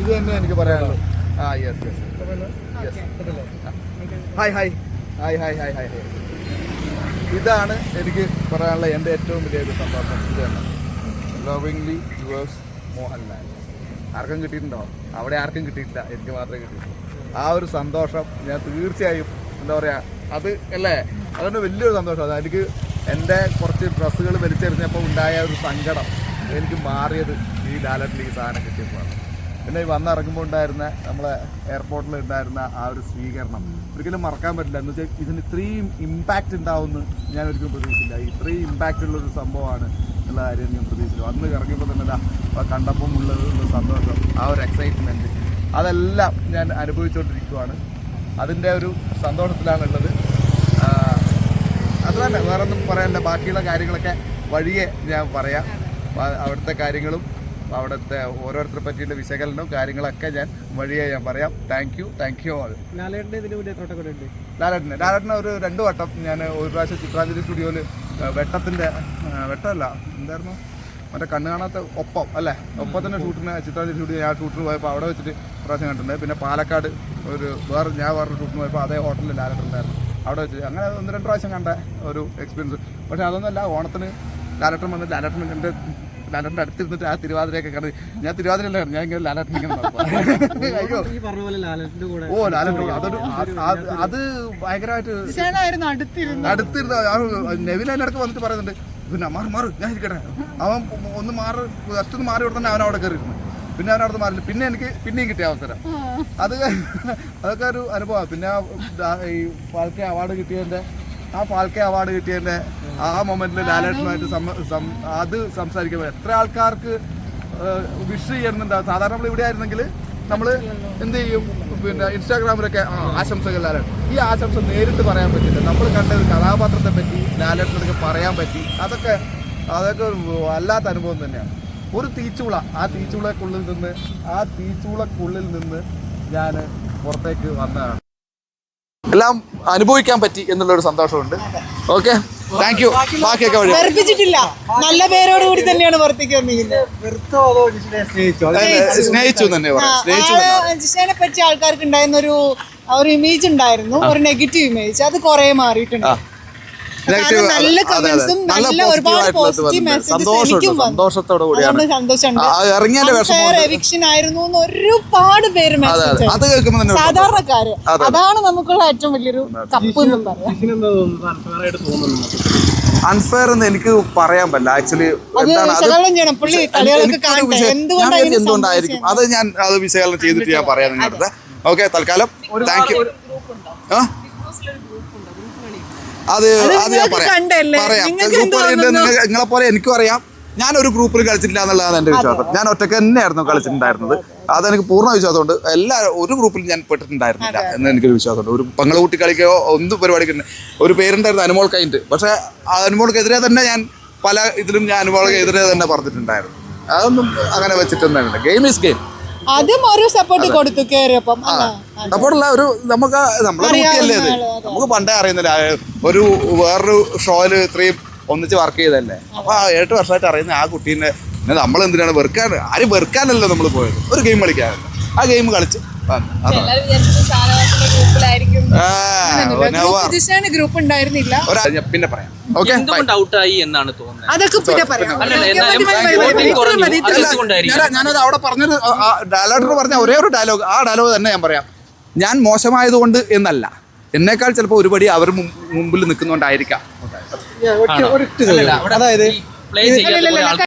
ഇത് തന്നെ എനിക്ക് പറയാനുള്ളൂ. ആ yes yes hi hi hi hi hi hi ഇതാണ് എനിക്ക് പറയാനുള്ള എന്റെ ഏറ്റവും വലിയ ഒരു സന്തോഷം. ഇത് തന്നെ. ലവിംഗ്ലി യുവേഴ്സ് മോഹൻലാൽ ആർക്കും കിട്ടിയിട്ടുണ്ടോ? അവിടെ ആർക്കും കിട്ടിയിട്ടില്ല. എനിക്ക് മാത്രമേ കിട്ടിയിട്ടുള്ളൂ. ആ ഒരു സന്തോഷം ഞാൻ തീർച്ചയായും എന്താ പറയുക അത് അല്ലേ? അതുകൊണ്ട് വലിയൊരു സന്തോഷം. എനിക്ക് എന്റെ കുറച്ച് ഡ്രസ്സുകൾ വലിച്ചെറിഞ്ഞപ്പോൾ ഉണ്ടായ ഒരു സങ്കടം. എനിക്ക് മാറിയത് ഈ ലാലറ്റിൽ ഈ സാധനം കിട്ടിയപ്പോഴാണ്. പിന്നെ ഈ വന്നിറങ്ങുമ്പോൾ ഉണ്ടായിരുന്ന നമ്മളെ എയർപോർട്ടിൽ ഉണ്ടായിരുന്ന ആ ഒരു സ്വീകരണം ഒരിക്കലും മറക്കാൻ പറ്റില്ല. എന്ന് വെച്ചാൽ ഇതിന് ഇത്രയും ഇമ്പാക്റ്റ് ഉണ്ടാവുമെന്ന് ഞാൻ ഒരിക്കലും പ്രതീക്ഷിച്ചില്ല. ഇത്രയും ഇമ്പാക്റ്റ് ഉള്ളൊരു സംഭവമാണ് എന്നുള്ള കാര്യം ഞാൻ പ്രതീക്ഷിച്ചു അന്ന് ഇറങ്ങിയപ്പോൾ തന്നെ ആ കണ്ടപ്പം ഉള്ളത് സന്തോഷം ആ ഒരു എക്സൈറ്റ്മെന്റ് അതെല്ലാം ഞാൻ അനുഭവിച്ചുകൊണ്ടിരിക്കുവാണ് അതിന്റെ ഒരു സന്തോഷത്തിലാണുള്ളത്. അത് തന്നെ വേറെ ഒന്നും പറയാനില്ല ബാക്കിയുള്ള കാര്യങ്ങളൊക്കെ വഴിയെ ഞാൻ പറയാം. അവിടുത്തെ കാര്യങ്ങളും അവിടുത്തെ ഓരോരുത്തരെ പറ്റിയുള്ള വിശകലനവും കാര്യങ്ങളൊക്കെ ഞാൻ വഴിയെ ഞാൻ പറയാം. Thank you thank you all ലാലേട്ടനെ ലാലേട്ടനെ ഒരു രണ്ട് വട്ടം ഞാൻ ഒരു പ്രാവശ്യം ചിത്രാഞ്ജലി സ്റ്റുഡിയോയിൽ വെട്ടത്തിന്റെ വെട്ടമല്ല എന്തായിരുന്നു? മറ്റേ കണ്ണ് കാണാത്ത ഒപ്പം അല്ലേ? ഒപ്പത്തിന്റെ ഷൂട്ടിന് ചിത്രാഞ്ജലി സ്റ്റുഡിയോ ഞാൻ ഷൂട്ടിന് പോയപ്പോൾ അവിടെ വെച്ചിട്ട് പ്രാവശ്യം കണ്ടിട്ടുണ്ട്. പിന്നെ പാലക്കാട് ഒരു വേറെ ഞാൻ വേറെ ഷൂട്ടിന് പോയപ്പോൾ അതേ ഹോട്ടലിൽ ലാലേട്ടൻ ഉണ്ടായിരുന്നു. അവിടെ വെച്ച് അങ്ങനെ ഒന്ന് രണ്ട് പ്രാവശ്യം കണ്ട ഒരു എക്സ്പീരിയൻസ് പക്ഷേ അതൊന്നുമല്ല ഓണത്തിന് ലാലേട്ടൻ വന്ന് ലാലേട്ടൻ എന്റെ ലാലേട്ടന്റെ അടുത്തിരുന്നിട്ട് ആ തിരുവാതിരയൊക്കെ കണ്ട് ഞാൻ തിരുവാതിരയല്ലായിരുന്നു ഞാൻ ഇങ്ങനെ ലാലേട്ടൻ ഇങ്ങനെ. അയ്യോ. ഈ പറഞ്ഞ പോലെ ലാലേട്ടന്റെ കൂടെ ഓ ലാലേട്ടൻ അതൊരു അത് ഭയങ്കരമായിട്ട് അടുത്തിരുന്നു അടുത്തിരുന്ന നെവിൻ അതിന്റെ ഇടയ്ക്ക് വന്നിട്ട് പറയുന്നുണ്ട് പിന്നെ മാറി മാറി ഞാൻ ഇരിക്കട്ടെ. അവൻ ഒന്ന് മാറി ജസ്റ്റ് ഒന്ന് മാറി കൊടുത്തന്നെ അവൻ അവിടെ കയറിയിരുന്നു പിന്നെ അവൻ അവിടെ മാറില്ല. പിന്നെ എനിക്ക് പിന്നെയും കിട്ടിയ അവസരം. അത് അതൊക്കെ ഒരു അനുഭവമാണ്. പിന്നെ ആ ദാ- ഈ ഫാൽക്കെ അവാർഡ് കിട്ടിയതിന്റെ ആ ഫാൽക്കെ അവാർഡ് കിട്ടിയതിന്റെ ആ മൊമെന്റിൽ ലാലേട്ടനുമായിട്ട് അത്. സംസാരിക്കുമ്പോൾ എത്ര ആൾക്കാർക്ക് വിഷ് ചെയ്യുന്നുണ്ടാവും സാധാരണ നമ്മൾ ഇവിടെ ആയിരുന്നെങ്കിൽ നമ്മൾ എന്ത് ചെയ്യും? പിന്നെ ഇൻസ്റ്റാഗ്രാമിലൊക്കെ ആശംസകൾ ലാലേട്ടൻ. ഈ ആശംസ നേരിട്ട് പറയാൻ പറ്റില്ല. നമ്മൾ കണ്ട ഒരു കഥാപാത്രത്തെ പറ്റി ലാലേട്ടനൊക്കെ പറയാൻ പറ്റി അതൊക്കെ അതൊക്കെ വല്ലാത്ത അനുഭവം തന്നെയാണ്. ഒരു തീച്ചൂള ആ തീച്ചൂളക്കുള്ളിൽ നിന്ന് ആ തീച്ചൂളക്കുള്ളിൽ നിന്ന് ഞാൻ പുറത്തേക്ക് വന്നതാണ്. എല്ലാം അനുഭവിക്കാൻ പറ്റി എന്നുള്ള ഒരു സന്തോഷമുണ്ട്. ഓക്കെ താങ്ക് യു ബാക്കിയൊക്കെ വഴി. വെറുപ്പിച്ചിട്ടില്ല. നല്ല പേരോട് കൂടി തന്നെയാണ് പുറത്തേക്ക് വന്നിരിക്കുന്നത് സ്നേഹിച്ചു തന്നെ. ജിഷേനെ പറ്റി ആൾക്കാർക്ക് ഉണ്ടായിരുന്ന ഒരു ഒരു ഇമേജ് ഉണ്ടായിരുന്നു. ഒരു നെഗറ്റീവ് ഇമേജ് അത് കുറെ മാറിയിട്ടുണ്ട്. ആ. നല്ല. കമന്റ്സും നല്ല ഒരുപാട് പോസിറ്റീവ് മെസ്സേജസ് സന്തോഷത്തോടു കൂടിയാണ്. ഇറങ്ങിയതിന്റെ ആയിരുന്നു എന്ന് ഒരുപാട് പേര് മെസ്സേജ് അത്. കേൾക്കുമ്പോൾ സാധാരണക്കാര്. അതാണ് നമുക്കുള്ള ഏറ്റവും വലിയൊരു കപ്പ് എന്ന് അൺഫെയർ എന്ന് എനിക്ക് പറയാൻ പറ്റില്ല. ആക്ച്വലി എന്താണ് എന്തുകൊണ്ടായിരിക്കും അത് ഞാൻ അത് വിശകലനം ചെയ്തിട്ട് ഞാൻ പറയാം നിങ്ങളുടെ അടുത്ത് ഓക്കെ തൽക്കാലം. താങ്ക് യു ആ? അത് അത് ഞാൻ പറയാം? പറയാം. ഗ്രൂപ്പ് നിങ്ങളെ പോലെ എനിക്കും അറിയാം. ഞാൻ ഒരു ഗ്രൂപ്പിൽ കളിച്ചിട്ടില്ല എന്നുള്ളതാണ് എന്റെ വിശ്വാസം. ഞാൻ ഒറ്റയ്ക്ക് തന്നെയായിരുന്നു കളിച്ചിട്ടുണ്ടായിരുന്നത്. അതെനിക്ക് പൂർണ വിശ്വാസമുണ്ട്. എല്ലാ ഒരു ഗ്രൂപ്പിൽ ഞാൻ പെട്ടിട്ടുണ്ടായിരുന്നില്ല എന്ന് എനിക്കൊരു വിശ്വാസമുണ്ട്. ഒരു പങ്ങള കൂട്ടി കളിക്കുകയോ ഒന്നും പരിപാടിക്ക് ഒരു പേരുണ്ടായിരുന്നു അനുമോൾ കൈൻഡ് പക്ഷേ ആ അനുമോൾക്കെതിരെ തന്നെ ഞാൻ പല ഇതിലും ഞാൻ അനുമോൾക്കെതിരെ തന്നെ പറഞ്ഞിട്ടുണ്ടായിരുന്നു. അതൊന്നും അങ്ങനെ വെച്ചിട്ടൊന്നും ഗെയിം ഈസ് ഗെയിം അതും ഒരു സപ്പോർട്ട് കൊടുത്തു കേറിയപ്പം. സപ്പോർട്ടല്ല ഒരു നമുക്ക് നമ്മളെ കുട്ടിയല്ലേ അത്. നമുക്ക് പണ്ടേ അറിയുന്നില്ല. ഒരു വേറൊരു ഷോയിൽ ഇത്രയും ഒന്നിച്ച് വർക്ക് ചെയ്തല്ലേ അപ്പൊ ആ എട്ട് വർഷമായിട്ട് അറിയുന്ന ആ കുട്ടീനെ പിന്നെ നമ്മൾ എന്തിനാണ് വെറുക്കാൻ ആരും വെറുക്കാനല്ലോ നമ്മൾ പോയത്. ഒരു ഗെയിം കളിക്കാനല്ല. ആ ഗെയിം കളിച്ച് വന്നു. ജിഷേന് ഗ്രൂപ്പ് ഉണ്ടായിരുന്നില്ല. ഒരാ- ഞാൻ പിന്നെ പറയാം. ഓക്കെ എന്തുകൊണ്ട് ഔട്ടായി എന്നാണ് തോന്നുന്നത്. അതൊക്കെ പിന്നെ പറയാം. അല്ലല്ല, എന്നാലും voting കുറഞ്ഞു. അത്? ഞാനത് അവിടെ പറഞ്ഞൊരു ഡയലോഗർ പറഞ്ഞ ഒരേ ഒരു ഡയലോഗ് ആ ഡയലോഗ് തന്നെ ഞാൻ പറയാം. ഞാൻ മോശമായതുകൊണ്ട് എന്നല്ല. എന്നേക്കാൾ ചിലപ്പോൾ ഒരുപടി അവർ മുമ്പ് മുമ്പിൽ നിൽക്കുന്നോണ്ടായിരിക്കാം. ഒറ്റ ഒരൊറ്റ ചോദ്യം. അതായത് ഈ play ചെയ്യാത്ത കുറെ ആൾക്കാർ